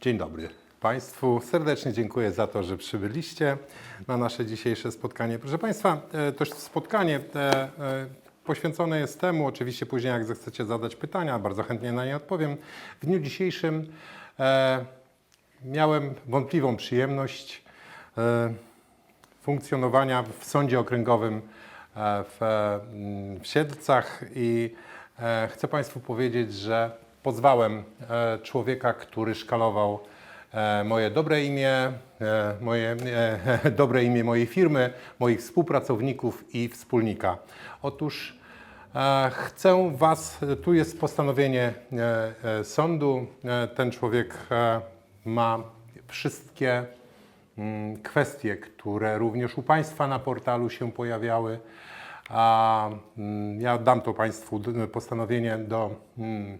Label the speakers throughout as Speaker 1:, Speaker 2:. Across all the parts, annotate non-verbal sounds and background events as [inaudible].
Speaker 1: Dzień dobry Państwu. Serdecznie dziękuję za to, że przybyliście na nasze dzisiejsze spotkanie. Proszę Państwa, e, to spotkanie e, e, poświęcone jest temu, oczywiście później jak zechcecie zadać pytania, bardzo chętnie na nie odpowiem. W dniu dzisiejszym miałem wątpliwą przyjemność funkcjonowania w sądzie okręgowym w, mm, w Siedlcach i chcę Państwu powiedzieć, że pozwałem e, człowieka, który szkalował e, moje dobre imię, e, moje, [laughs] dobre imię mojej firmy, moich współpracowników i wspólnika. Otóż chcę Was, tu jest postanowienie sądu, ten człowiek ma wszystkie mm, kwestie, które również u Państwa na portalu się pojawiały. A mm, ja dam to Państwu postanowienie do, mm,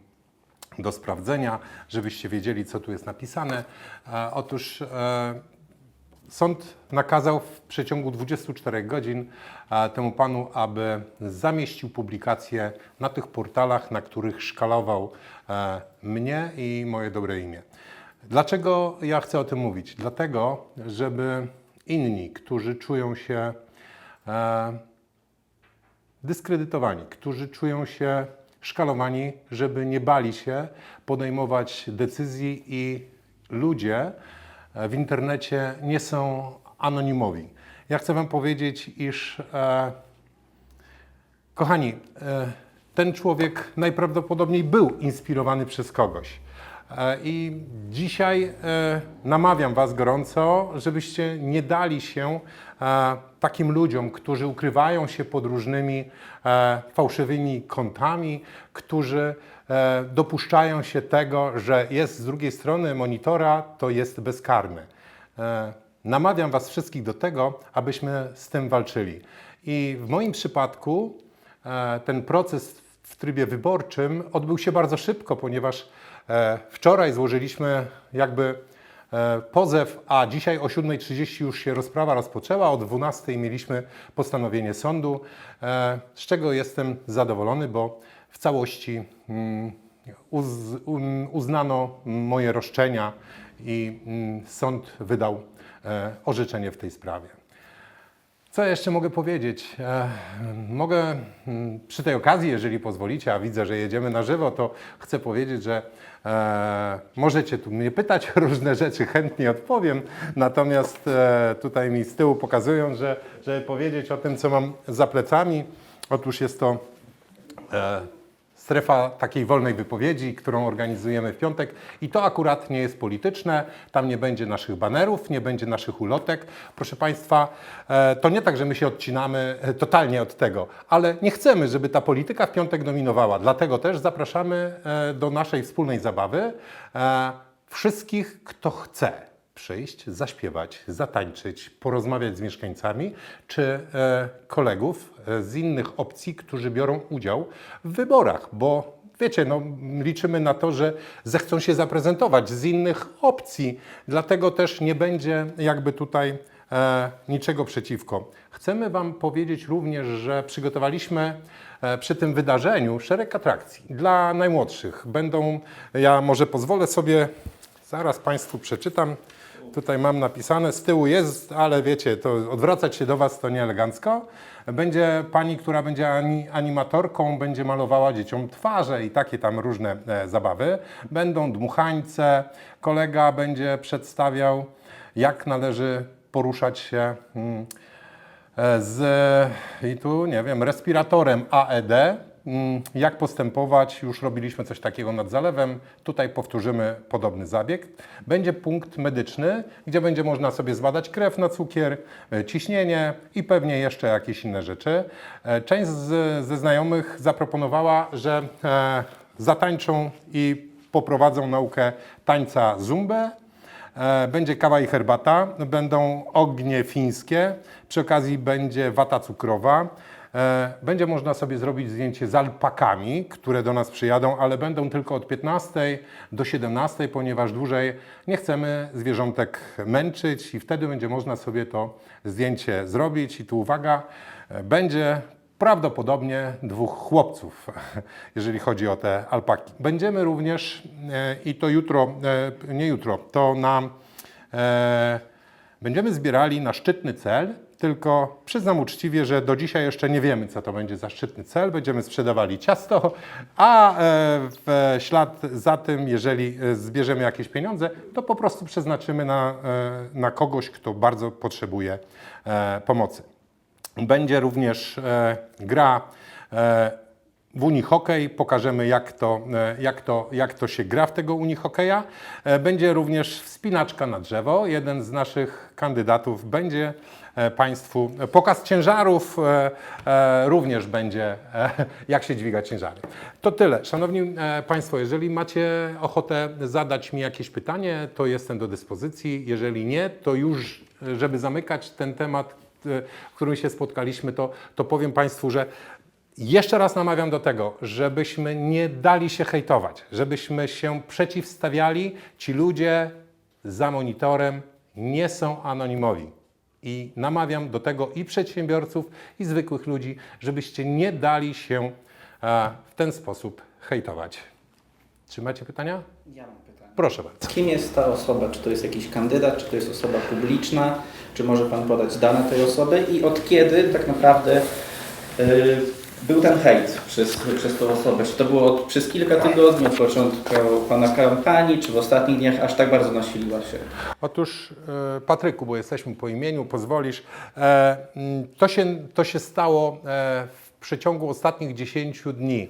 Speaker 1: do sprawdzenia, żebyście wiedzieli, co tu jest napisane. E, Otóż e, Sąd nakazał w przeciągu 24 godzin e, temu panu, aby zamieścił publikację na tych portalach, na których szkalował mnie i moje dobre imię. Dlaczego ja chcę o tym mówić? Dlatego, żeby inni, którzy czują się dyskredytowani, którzy czują się szkalowani, żeby nie bali się podejmować decyzji i ludzie e, w internecie nie są anonimowi. Ja chcę Wam powiedzieć, iż e, kochani, e, ten człowiek najprawdopodobniej był inspirowany przez kogoś. E, I dzisiaj e, namawiam Was gorąco, żebyście nie dali się e, takim ludziom, którzy ukrywają się pod różnymi fałszywymi kontami, którzy dopuszczają się tego, że jest z drugiej strony monitora, to jest bezkarny. Namawiam Was wszystkich do tego, abyśmy z tym walczyli. I w moim przypadku ten proces w trybie wyborczym odbył się bardzo szybko, ponieważ wczoraj złożyliśmy jakby e, pozew, a dzisiaj o 7.30 już się rozprawa rozpoczęła. O 12.00 mieliśmy postanowienie sądu, e, z czego jestem zadowolony, bo w całości mm, uz, uznano moje roszczenia i mm, sąd wydał e, orzeczenie w tej sprawie. Co jeszcze mogę powiedzieć? E, mogę mm, przy tej okazji, jeżeli pozwolicie, a widzę, że jedziemy na żywo, to chcę powiedzieć, że e, możecie tu mnie pytać o [laughs] różne rzeczy, chętnie odpowiem. Natomiast e, tutaj mi z tyłu pokazują, że żeby powiedzieć o tym, co mam za plecami, otóż jest to strefa takiej wolnej wypowiedzi, którą organizujemy w piątek i to akurat nie jest polityczne, tam nie będzie naszych banerów, nie będzie naszych ulotek. Proszę Państwa, e, to nie tak, że my się odcinamy e, totalnie od tego, ale nie chcemy, żeby ta polityka w piątek dominowała. Dlatego też zapraszamy e, do naszej wspólnej zabawy wszystkich, kto chce przyjść, zaśpiewać, zatańczyć, porozmawiać z mieszkańcami czy e, kolegów e, z innych opcji, którzy biorą udział w wyborach, bo wiecie, no, liczymy na to, że zechcą się zaprezentować z innych opcji, dlatego też nie będzie jakby tutaj e, niczego przeciwko. Chcemy Wam powiedzieć również, że przygotowaliśmy e, przy tym wydarzeniu szereg atrakcji dla najmłodszych. Będą, ja może pozwolę sobie, zaraz Państwu przeczytam. Tutaj mam napisane, z tyłu jest, ale wiecie, to odwracać się do Was to nie elegancko. Będzie pani, która będzie ani, animatorką, będzie malowała dzieciom twarze i takie tam różne e, zabawy. Będą dmuchańce, kolega będzie przedstawiał, jak należy poruszać się mm, e, z, i tu nie wiem, respiratorem AED. Mm, Jak postępować? Już robiliśmy coś takiego nad zalewem. Tutaj powtórzymy podobny zabieg. Będzie punkt medyczny, gdzie będzie można sobie zbadać krew na cukier, e, ciśnienie i pewnie jeszcze jakieś inne rzeczy. E, Część z, ze znajomych zaproponowała, że e, zatańczą i poprowadzą naukę tańca zumbę, Będzie kawa i herbata, będą ognie fińskie, przy okazji będzie wata cukrowa. E, Będzie można sobie zrobić zdjęcie z alpakami, które do nas przyjadą, ale będą tylko od 15 do 17, ponieważ dłużej nie chcemy zwierzątek męczyć i wtedy będzie można sobie to zdjęcie zrobić. I tu uwaga, e, będzie prawdopodobnie dwóch chłopców, [laughs] jeżeli chodzi o te alpaki. Będziemy również, e, i to jutro, nie jutro, to na, będziemy zbierali na szczytny cel, tylko przyznam uczciwie, że do dzisiaj jeszcze nie wiemy, co to będzie za szczytny cel. Będziemy sprzedawali ciasto, a e, w ślad za tym, jeżeli e, zbierzemy jakieś pieniądze, to po prostu przeznaczymy na, e, na kogoś, kto bardzo potrzebuje pomocy. Będzie również gra w unihokej. Pokażemy, jak to, jak, to, jak to się gra w tego unihokeja. Będzie również wspinaczka na drzewo. Jeden z naszych kandydatów będzie Państwu pokaz ciężarów, e, e, również będzie e, jak się dźwiga ciężary. To tyle. Szanowni e, Państwo, jeżeli macie ochotę zadać mi jakieś pytanie, to jestem do dyspozycji. Jeżeli nie, to już, e, żeby zamykać ten temat, e, w którym się spotkaliśmy, to, to powiem Państwu, że jeszcze raz namawiam do tego, żebyśmy nie dali się hejtować, żebyśmy się przeciwstawiali. Ci ludzie za monitorem nie są anonimowi. I namawiam do tego i przedsiębiorców, i zwykłych ludzi, żebyście nie dali się e, w ten sposób hejtować. Czy macie pytania?
Speaker 2: Ja mam pytanie.
Speaker 1: Proszę bardzo.
Speaker 2: Kim jest ta osoba? Czy to jest jakiś kandydat, czy to jest osoba publiczna? Czy może Pan podać dane tej osoby? I od kiedy tak naprawdę y, był ten hejt przez, przez tą osobę? Czy to było od, przez kilka tygodni, od początku Pana kampanii, czy w ostatnich dniach aż tak bardzo nasiliła się?
Speaker 1: Otóż e, Patryku, bo jesteśmy po imieniu, pozwolisz, e, mm, to, się, to się stało e, w przeciągu ostatnich 10 dni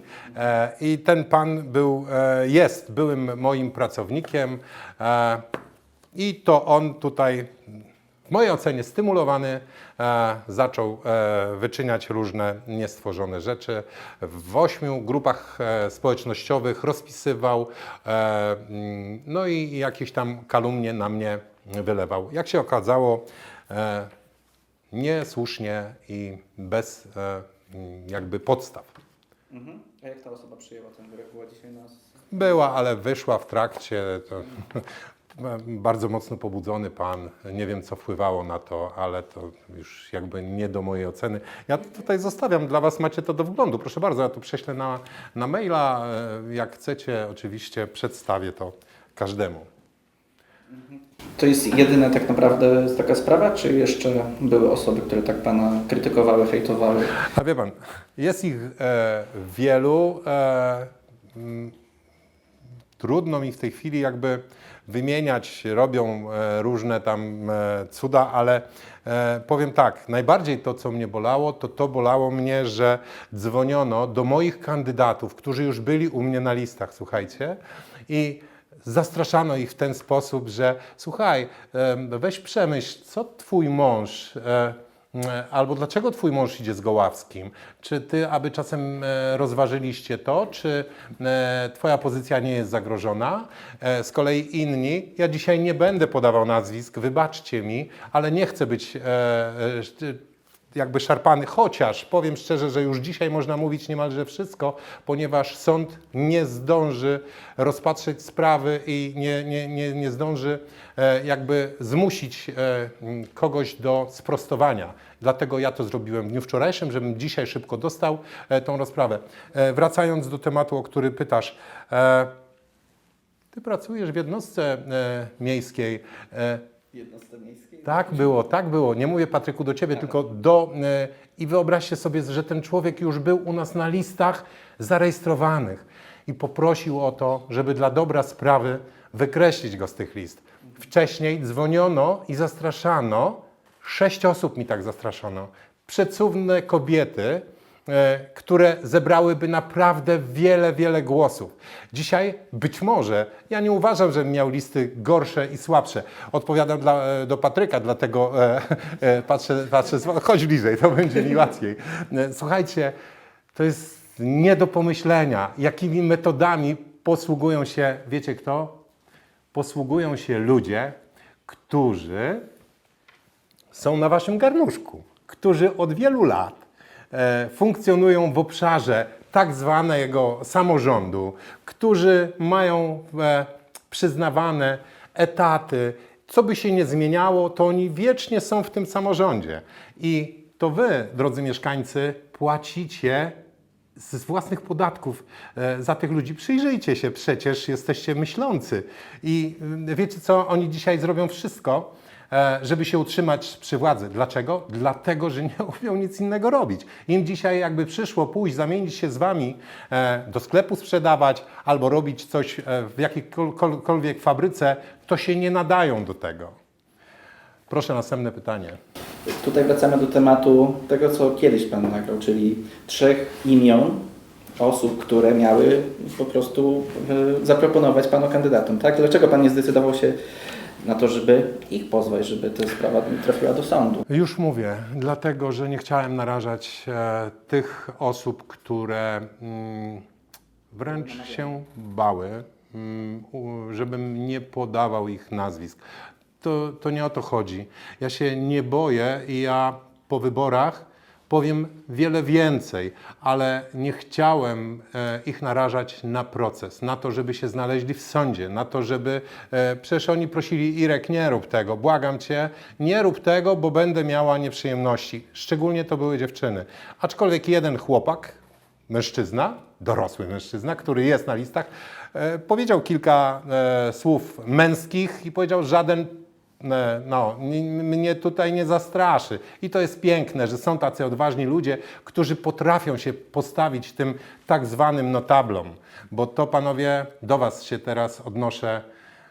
Speaker 1: i ten pan był, jest byłym moim pracownikiem i to on tutaj w mojej ocenie stymulowany e, zaczął e, wyczyniać różne niestworzone rzeczy. W ośmiu grupach e, społecznościowych rozpisywał, mm, no i jakieś tam kalumnie na mnie wylewał. Jak się okazało, niesłusznie i bez mm, jakby podstaw.
Speaker 2: Mhm. A jak ta osoba przyjęła tę grę? Była dzisiaj nas.
Speaker 1: Była, ale wyszła w trakcie. To, [laughs] bardzo mocno pobudzony pan. Nie wiem, co wpływało na to, ale to już jakby nie do mojej oceny. Ja tutaj zostawiam dla Was, macie to do wglądu. Proszę bardzo, ja to prześlę na, na maila. E, Jak chcecie, oczywiście przedstawię to każdemu.
Speaker 2: To jest jedyna tak naprawdę taka sprawa, czy jeszcze były osoby, które tak Pana krytykowały, hejtowały?
Speaker 1: A wie pan, jest ich e, wielu. E, mm, trudno mi w tej chwili jakby wymieniać, robią e, różne tam e, cuda, ale e, powiem tak, najbardziej to, co mnie bolało, to to bolało mnie, że dzwoniono do moich kandydatów, którzy już byli u mnie na listach, słuchajcie, i zastraszano ich w ten sposób, że słuchaj, weź przemyśl, co twój mąż albo dlaczego twój mąż idzie z Goławskim? Czy ty, aby czasem e, rozważyliście to, czy e, twoja pozycja nie jest zagrożona? E, Z kolei inni, ja dzisiaj nie będę podawał nazwisk, wybaczcie mi, ale nie chcę być e, e, jakby szarpany, chociaż powiem szczerze, że już dzisiaj można mówić niemalże wszystko, ponieważ sąd nie zdąży rozpatrzeć sprawy i nie, nie, nie, nie zdąży e, jakby zmusić e, kogoś do sprostowania. Dlatego ja to zrobiłem w dniu wczorajszym, żebym dzisiaj szybko dostał e, tą rozprawę. Wracając do tematu, o który pytasz. Ty pracujesz w jednostce miejskiej.
Speaker 2: Jednostce miejskiej?
Speaker 1: Tak było, tak było. Nie mówię Patryku do ciebie, tylko do. e, I wyobraźcie sobie, że ten człowiek już był u nas na listach zarejestrowanych i poprosił o to, żeby dla dobra sprawy wykreślić go z tych list. Wcześniej dzwoniono i zastraszano, sześć osób mi tak zastraszono, przecudne kobiety, które zebrałyby naprawdę wiele, wiele głosów. Dzisiaj być może, ja nie uważam, że miał listy gorsze i słabsze. Odpowiadam dla, e, do Patryka, dlatego e, e, patrzę, patrzę, chodź bliżej, to będzie mi łatwiej. E, Słuchajcie, to jest nie do pomyślenia, jakimi metodami posługują się, wiecie kto? Posługują się ludzie, którzy są na waszym garnuszku, którzy od wielu lat e, funkcjonują w obszarze tak zwanego samorządu, którzy mają e, przyznawane etaty. Co by się nie zmieniało, to oni wiecznie są w tym samorządzie. I to wy, drodzy mieszkańcy, płacicie z własnych podatków e, za tych ludzi. Przyjrzyjcie się, przecież jesteście myślący. I y, wiecie co, oni dzisiaj zrobią wszystko, e, żeby się utrzymać przy władzy. Dlaczego? Dlatego, że nie [laughs] umią nic innego robić. Im dzisiaj jakby przyszło pójść, zamienić się z wami, e, do sklepu sprzedawać albo robić coś e, w jakiejkolwiek fabryce, to się nie nadają do tego. Proszę następne pytanie.
Speaker 2: Tutaj wracamy do tematu tego, co kiedyś Pan nagrał, czyli trzech imion osób, które miały po prostu e, zaproponować Panu kandydatom. Tak? Dlaczego Pan nie zdecydował się na to, żeby ich pozwać, żeby ta sprawa trafiła do sądu?
Speaker 1: Już mówię, dlatego że nie chciałem narażać e, tych osób, które mm, wręcz się bały, mm, u- żebym nie podawał ich nazwisk. To, to nie o to chodzi. Ja się nie boję i ja po wyborach powiem wiele więcej, ale nie chciałem e, ich narażać na proces, na to, żeby się znaleźli w sądzie, na to, żeby. E, przecież oni prosili Irek, nie rób tego, błagam cię, nie rób tego, bo będę miała nieprzyjemności. Szczególnie to były dziewczyny. Aczkolwiek jeden chłopak, mężczyzna, dorosły mężczyzna, który jest na listach, e, powiedział kilka słów męskich i powiedział, żaden no, mnie tutaj nie zastraszy. I to jest piękne, że są tacy odważni ludzie, którzy potrafią się postawić tym tak zwanym notablom. Bo to, panowie, do was się teraz odnoszę.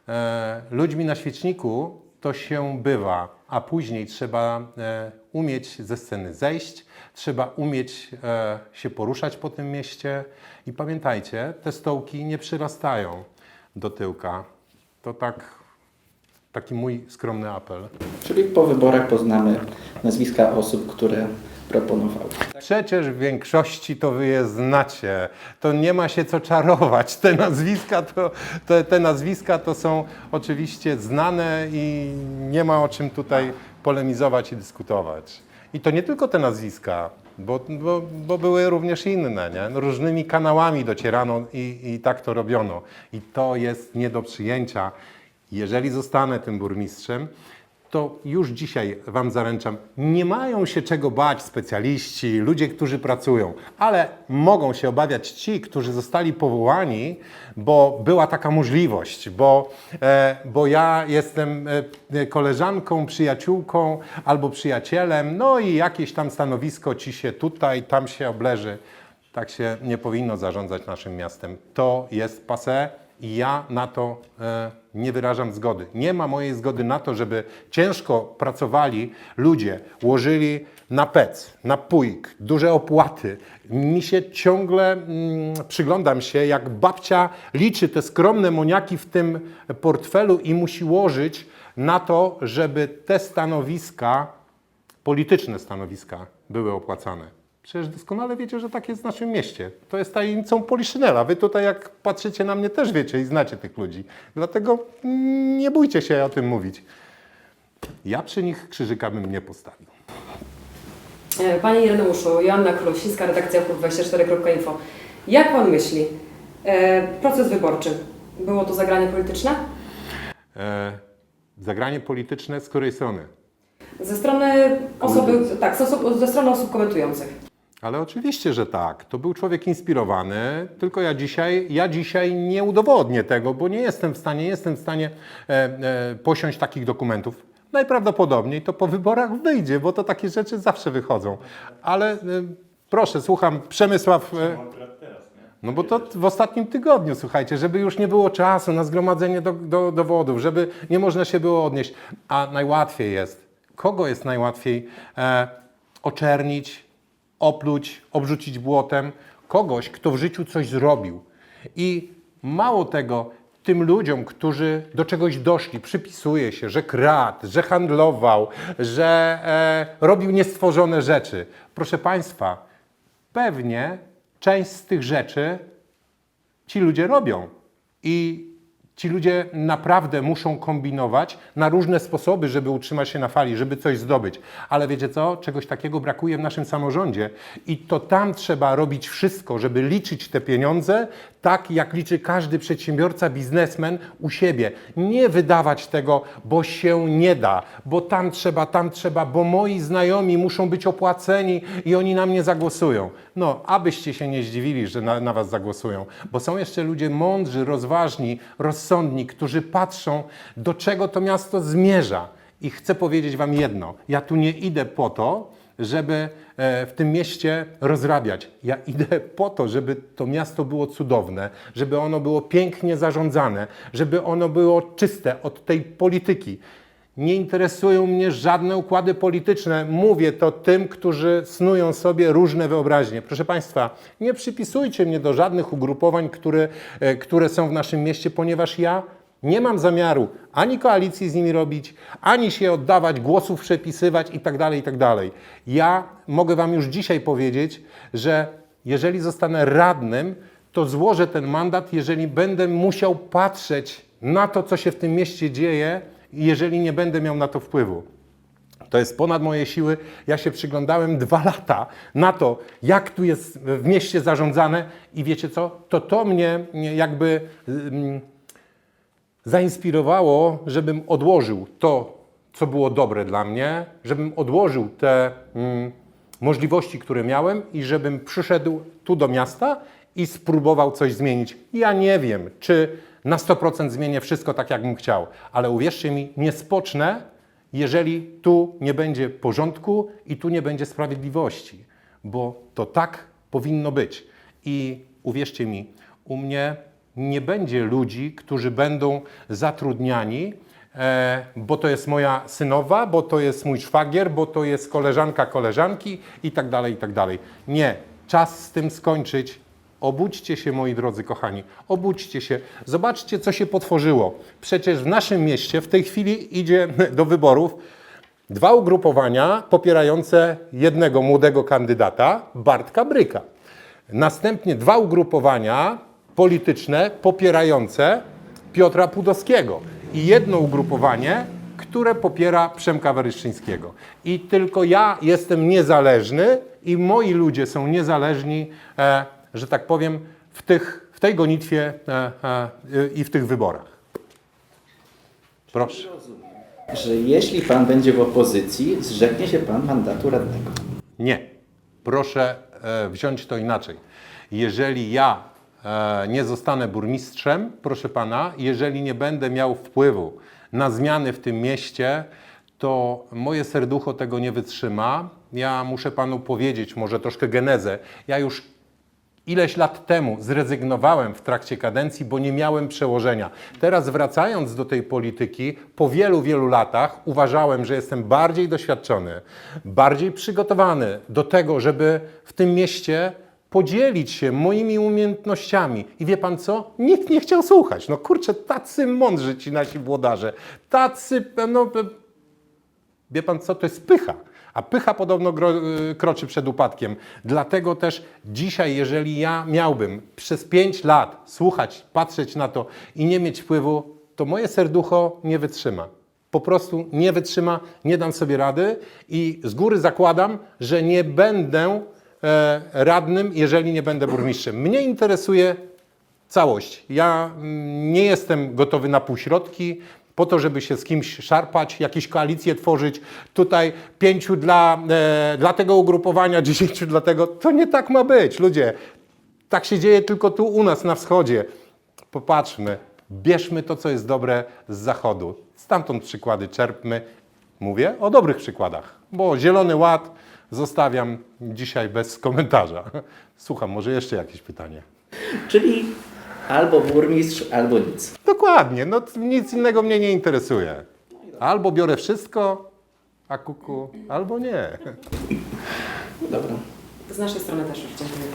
Speaker 1: E, ludźmi na świeczniku to się bywa, a później trzeba e, umieć ze sceny zejść, trzeba umieć e, się poruszać po tym mieście i pamiętajcie, te stołki nie przyrastają do tyłka. To tak, taki mój skromny apel.
Speaker 2: Czyli po wyborach poznamy nazwiska osób, które proponowały.
Speaker 1: Przecież w większości to wy je znacie. To nie ma się co czarować. Te nazwiska to, te, te nazwiska to są oczywiście znane i nie ma o czym tutaj polemizować i dyskutować. I to nie tylko te nazwiska, bo, bo, bo były również inne. Nie? No, Różnymi kanałami docierano i, i tak to robiono. I to jest nie do przyjęcia. Jeżeli zostanę tym burmistrzem, to już dzisiaj Wam zaręczam, nie mają się czego bać specjaliści, ludzie, którzy pracują, ale mogą się obawiać ci, którzy zostali powołani, bo była taka możliwość, bo, e, bo ja jestem e, koleżanką, przyjaciółką albo przyjacielem, no i jakieś tam stanowisko ci się tutaj, tam się obleży. Tak się nie powinno zarządzać naszym miastem. To jest passé i ja na to e, nie wyrażam zgody. Nie ma mojej zgody na to, żeby ciężko pracowali ludzie, łożyli na pec, na pójk, duże opłaty. Mi się ciągle mm, przyglądam się, jak babcia liczy te skromne moniaki w tym portfelu i musi łożyć na to, żeby te stanowiska, polityczne stanowiska, były opłacane. Przecież doskonale wiecie, że tak jest w naszym mieście. To jest tajemnicą Poliszynela. Wy tutaj, jak patrzycie na mnie, też wiecie i znacie tych ludzi. Dlatego nie bójcie się o tym mówić. Ja przy nich krzyżyka bym nie postawił.
Speaker 3: E, Panie Ireneuszu, Joanna Królosińska, redakcja klub24.info. Jak Pan myśli, e, proces wyborczy, było to zagranie polityczne?
Speaker 1: E, zagranie polityczne z której strony?
Speaker 3: Ze strony osoby, tak, ze strony osób komentujących.
Speaker 1: Ale oczywiście, że tak. To był człowiek inspirowany, tylko ja dzisiaj, ja dzisiaj nie udowodnię tego, bo nie jestem w stanie, nie jestem w stanie e, e, posiąść takich dokumentów. Najprawdopodobniej to po wyborach wyjdzie, bo to takie rzeczy zawsze wychodzą. Ale e, proszę, słucham, Przemysław. E, no bo to w ostatnim tygodniu, słuchajcie, żeby już nie było czasu na zgromadzenie do, do, dowodów, żeby nie można się było odnieść. A najłatwiej jest, kogo jest najłatwiej e, oczernić, opluć, obrzucić błotem? Kogoś, kto w życiu coś zrobił. I mało tego, tym ludziom, którzy do czegoś doszli, przypisuje się, że kradł, że handlował, że e, robił niestworzone rzeczy. Proszę Państwa, pewnie część z tych rzeczy ci ludzie robią. I ci ludzie naprawdę muszą kombinować na różne sposoby, żeby utrzymać się na fali, żeby coś zdobyć. Ale wiecie co? Czegoś takiego brakuje w naszym samorządzie. I to tam trzeba robić wszystko, żeby liczyć te pieniądze, tak jak liczy każdy przedsiębiorca, biznesmen u siebie. Nie wydawać tego, bo się nie da, bo tam trzeba, tam trzeba, bo moi znajomi muszą być opłaceni i oni na mnie zagłosują. No, abyście się nie zdziwili, że na, na was zagłosują, bo są jeszcze ludzie mądrzy, rozważni, rozsądni, którzy patrzą, do czego to miasto zmierza. I chcę powiedzieć wam jedno, ja tu nie idę po to, żeby e, w tym mieście rozrabiać. Ja idę po to, żeby to miasto było cudowne, żeby ono było pięknie zarządzane, żeby ono było czyste od tej polityki. Nie interesują mnie żadne układy polityczne. Mówię to tym, którzy snują sobie różne wyobraźnie. Proszę Państwa, nie przypisujcie mnie do żadnych ugrupowań, które, e, które są w naszym mieście, ponieważ ja nie mam zamiaru ani koalicji z nimi robić, ani się oddawać, głosów przepisywać i tak dalej, i tak. Ja mogę Wam już dzisiaj powiedzieć, że jeżeli zostanę radnym, to złożę ten mandat, jeżeli będę musiał patrzeć na to, co się w tym mieście dzieje, jeżeli nie będę miał na to wpływu. To jest ponad moje siły. Ja się przyglądałem dwa lata na to, jak tu jest w mieście zarządzane i wiecie co? To to mnie jakby zainspirowało, żebym odłożył to, co było dobre dla mnie, żebym odłożył te mm, możliwości, które miałem i żebym przyszedł tu do miasta i spróbował coś zmienić. Ja nie wiem, czy na 100% zmienię wszystko tak, jak bym chciał, ale uwierzcie mi, nie spocznę, jeżeli tu nie będzie porządku i tu nie będzie sprawiedliwości, bo to tak powinno być. I uwierzcie mi, u mnie nie będzie ludzi, którzy będą zatrudniani, e, bo to jest moja synowa, bo to jest mój szwagier, bo to jest koleżanka koleżanki i tak dalej, i tak dalej. Nie, czas z tym skończyć. Obudźcie się, moi drodzy kochani, obudźcie się. Zobaczcie, co się potworzyło. Przecież w naszym mieście w tej chwili idzie [laughs] do wyborów dwa ugrupowania popierające jednego młodego kandydata, Bartka Bryka. Następnie dwa ugrupowania polityczne popierające Piotra Pudowskiego i jedno ugrupowanie, które popiera Przemka Weryszczyńskiego. I tylko ja jestem niezależny i moi ludzie są niezależni, e, że tak powiem, w, tych, w tej gonitwie e, e, i w tych wyborach. Proszę.
Speaker 2: Że jeśli pan będzie w opozycji, zrzeknie się pan mandatu radnego.
Speaker 1: Nie. Proszę e, wziąć to inaczej. Jeżeli ja nie zostanę burmistrzem, proszę pana, jeżeli nie będę miał wpływu na zmiany w tym mieście, to moje serducho tego nie wytrzyma. Ja muszę panu powiedzieć, może troszkę genezę. Ja już ileś lat temu zrezygnowałem w trakcie kadencji, bo nie miałem przełożenia. Teraz wracając do tej polityki, po wielu, wielu latach uważałem, że jestem bardziej doświadczony, bardziej przygotowany do tego, żeby w tym mieście podzielić się moimi umiejętnościami. I wie pan co? Nikt nie chciał słuchać. No kurczę, tacy mądrzy ci nasi włodarze, tacy, no, Wie pan co? To jest pycha. A pycha podobno y, kroczy przed upadkiem. Dlatego też dzisiaj, jeżeli ja miałbym przez pięć lat słuchać, patrzeć na to i nie mieć wpływu, to moje serducho nie wytrzyma. Po prostu nie wytrzyma, nie dam sobie rady i z góry zakładam, że nie będę e, radnym, jeżeli nie będę burmistrzem. Mnie interesuje całość. Ja mm, nie jestem gotowy na półśrodki, po to, żeby się z kimś szarpać, jakieś koalicje tworzyć. Tutaj pięciu dla, e, dla tego ugrupowania, [laughs] dziesięciu dla tego. To nie tak ma być, ludzie. Tak się dzieje tylko tu u nas na wschodzie. Popatrzmy, bierzmy to, co jest dobre z zachodu. Stamtąd przykłady czerpmy. Mówię o dobrych przykładach, bo Zielony Ład zostawiam dzisiaj bez komentarza. Słucham, może jeszcze jakieś pytanie.
Speaker 2: Czyli albo burmistrz, albo nic.
Speaker 1: Dokładnie, no nic innego mnie nie interesuje. Albo biorę wszystko, a kuku, albo nie.
Speaker 2: No dobra.
Speaker 3: Z naszej strony też już dziękuję.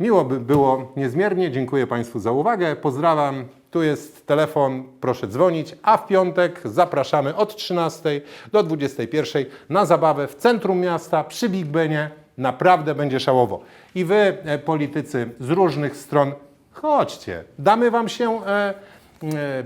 Speaker 1: Miło by było niezmiernie, dziękuję Państwu za uwagę, pozdrawiam. Tu jest telefon, proszę dzwonić, a w piątek zapraszamy od 13 do 21 na zabawę w centrum miasta przy Big Benie. Naprawdę będzie szałowo. I Wy, e, politycy z różnych stron, chodźcie, damy Wam się e, e,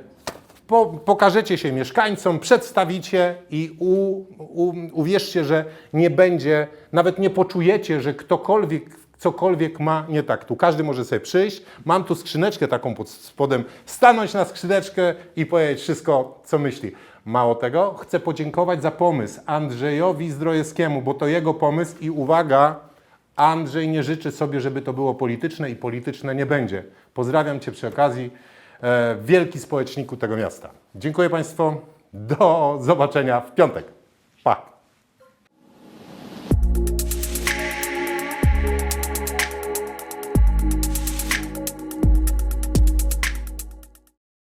Speaker 1: po, pokażecie się mieszkańcom, przedstawicie i u, u, uwierzcie, że nie będzie, nawet nie poczujecie, że ktokolwiek cokolwiek ma nie tak. Tu każdy może sobie przyjść. Mam tu skrzyneczkę taką pod spodem, stanąć na skrzyneczkę i powiedzieć wszystko, co myśli. Mało tego, chcę podziękować za pomysł Andrzejowi Zdrojewskiemu, bo to jego pomysł i uwaga, Andrzej nie życzy sobie, żeby to było polityczne i polityczne nie będzie. Pozdrawiam Cię przy okazji, e, wielki społeczniku tego miasta. Dziękuję Państwu, do zobaczenia w piątek. Pa!